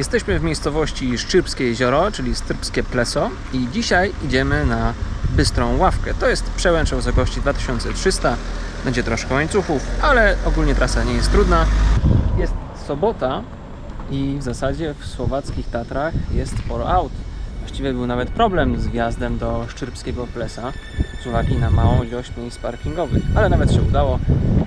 Jesteśmy w miejscowości Szczypskie Jezioro, czyli Strypskie Pleso i dzisiaj idziemy na Bystrą Ławkę. To jest przełęcz o wysokości 2300, będzie troszkę łańcuchów, ale ogólnie trasa nie jest trudna. Jest sobota i w zasadzie w słowackich Tatrach jest sporo aut. Właściwie był nawet problem z wjazdem do Szczypskiego Plesa z uwagi na małą ilość miejsc parkingowych, ale nawet się udało.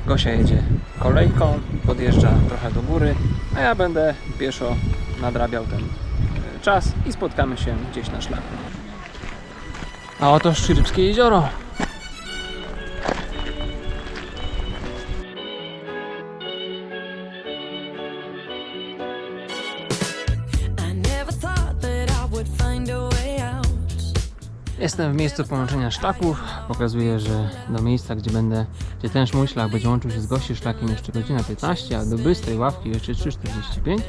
Gosia jedzie kolejką, podjeżdża trochę do góry, a ja będę pieszo nadrabiał ten e, czas i spotkamy się gdzieś na szlaku. A oto Szczypskie Jezioro. Jestem w miejscu połączenia szlaków. Pokazuję, że do miejsca, gdzie będę, gdzie ten mój szlak będzie łączył się z gości szlakiem jeszcze godzina 15, a do bystrej ławki jeszcze 3.45.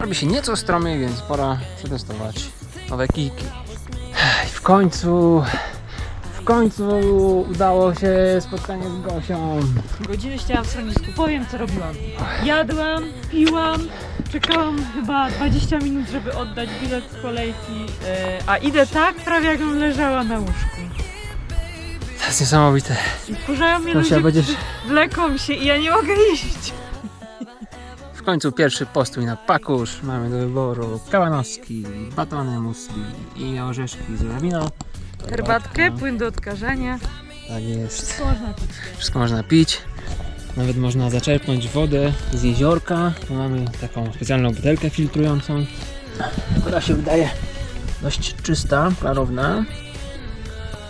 Robi się nieco stromiej, więc pora przetestować nowe kijki. W końcu, w końcu udało się spotkanie z Gosią. Godzinę siedziałam w schronisku. Powiem, co robiłam. Jadłam, piłam, czekałam chyba 20 minut, żeby oddać bilet z kolejki, e, a idę tak, prawie jakbym leżała na łóżku. To jest niesamowite. I wkurzają mnie Gosia, ludzie, będziesz... którzy wleką się i ja nie mogę iść. W końcu pierwszy postój na pakusz. Mamy do wyboru kałanoski, batony musli i orzeszki z żurawina. Herbatkę, płyn do odkażania. Tak jest. Co można pić? Wszystko można pić. Nawet można zaczerpnąć wodę z jeziorka. Tu mamy taką specjalną butelkę filtrującą. Woda się wydaje dość czysta, klarowna.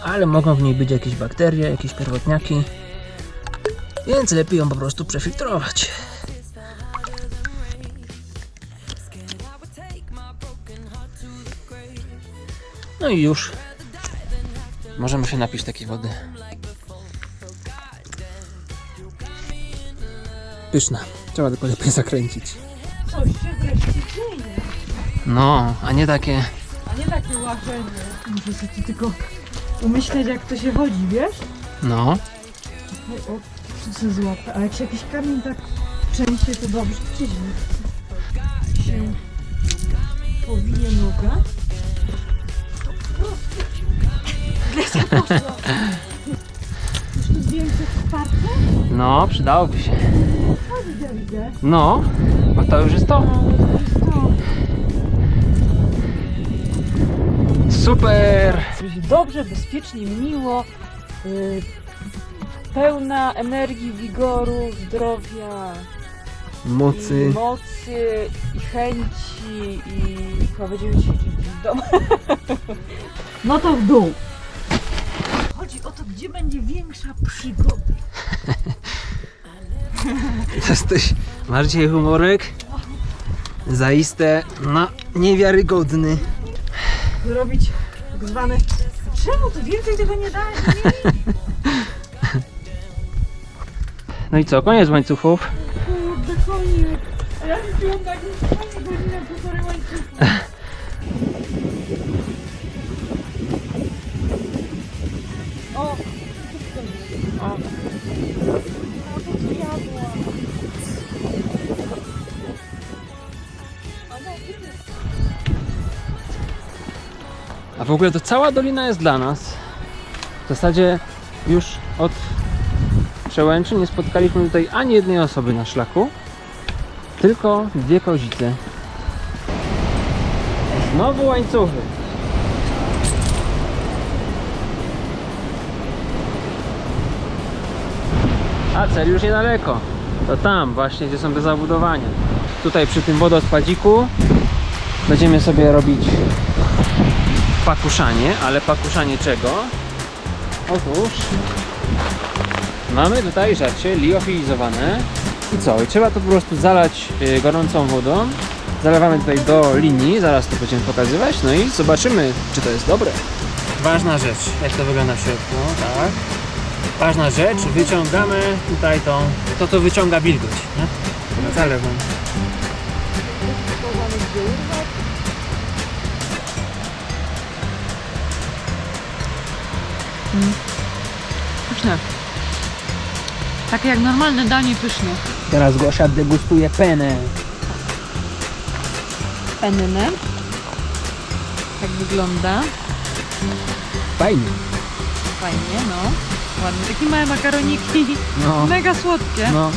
Ale mogą w niej być jakieś bakterie, jakieś pierwotniaki. Więc lepiej ją po prostu przefiltrować. No i już możemy się napić takiej wody. Pyszna. Trzeba tylko lepiej zakręcić. Coś się wreszcie dzieje. No, a nie takie. A nie takie łażenie. Muszę sobie tu tylko umyśleć, jak to się chodzi, wiesz? No. O, o, co się złapę. A jak się jakiś kamień tak trzęsie, to dobrze przyjdzie. Się powije noga. Już tu zdjęcie? No, przydałoby się. No widzę, widzę. No, bo to już jest to. No. Super! Dobrze, bezpiecznie, miło. Yy, pełna energii, wigoru, zdrowia. Mocy. i mocy i chęci i będziemy ćwiczyć w domu. No to w dół. Chodzi o to, gdzie będzie większa przygoda. Jesteś. Masz dzisiaj humorek? Zaiste na niewiarygodny. Zrobić tak zwane Czemu tu więcej tego nie dałem? No i co, koniec łańcuchów. A w ogóle to cała dolina jest dla nas. W zasadzie już od przełęczy nie spotkaliśmy tutaj ani jednej osoby na szlaku, tylko dwie kozice. Znowu łańcuchy. A cel już niedaleko. To tam właśnie, gdzie są te zabudowania. Tutaj przy tym wodospadziku będziemy sobie robić pakuszanie, ale pakuszanie czego? Otóż mamy tutaj żarcie liofilizowane i co? I trzeba to po prostu zalać y, gorącą wodą. Zalewamy tutaj do linii, zaraz to będziemy pokazywać, no i zobaczymy, czy to jest dobre. Ważna rzecz, jak to wygląda w środku, tak. Ważna rzecz, wyciągamy tutaj tą, to co wyciąga wilgoć, nie? Zalewam. Pyszne. Takie jak normalne danie pyszne. Teraz Gosia degustuje penę. penne. Tak wygląda. Fajnie. Fajnie, no. Ładnie. Takie małe makaroniki. No. Mega słodkie. No.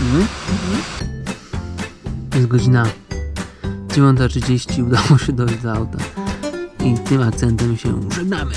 Mhm. Jest godzina 9.30, udało się dojść do auta. I tym akcentem się żegnamy.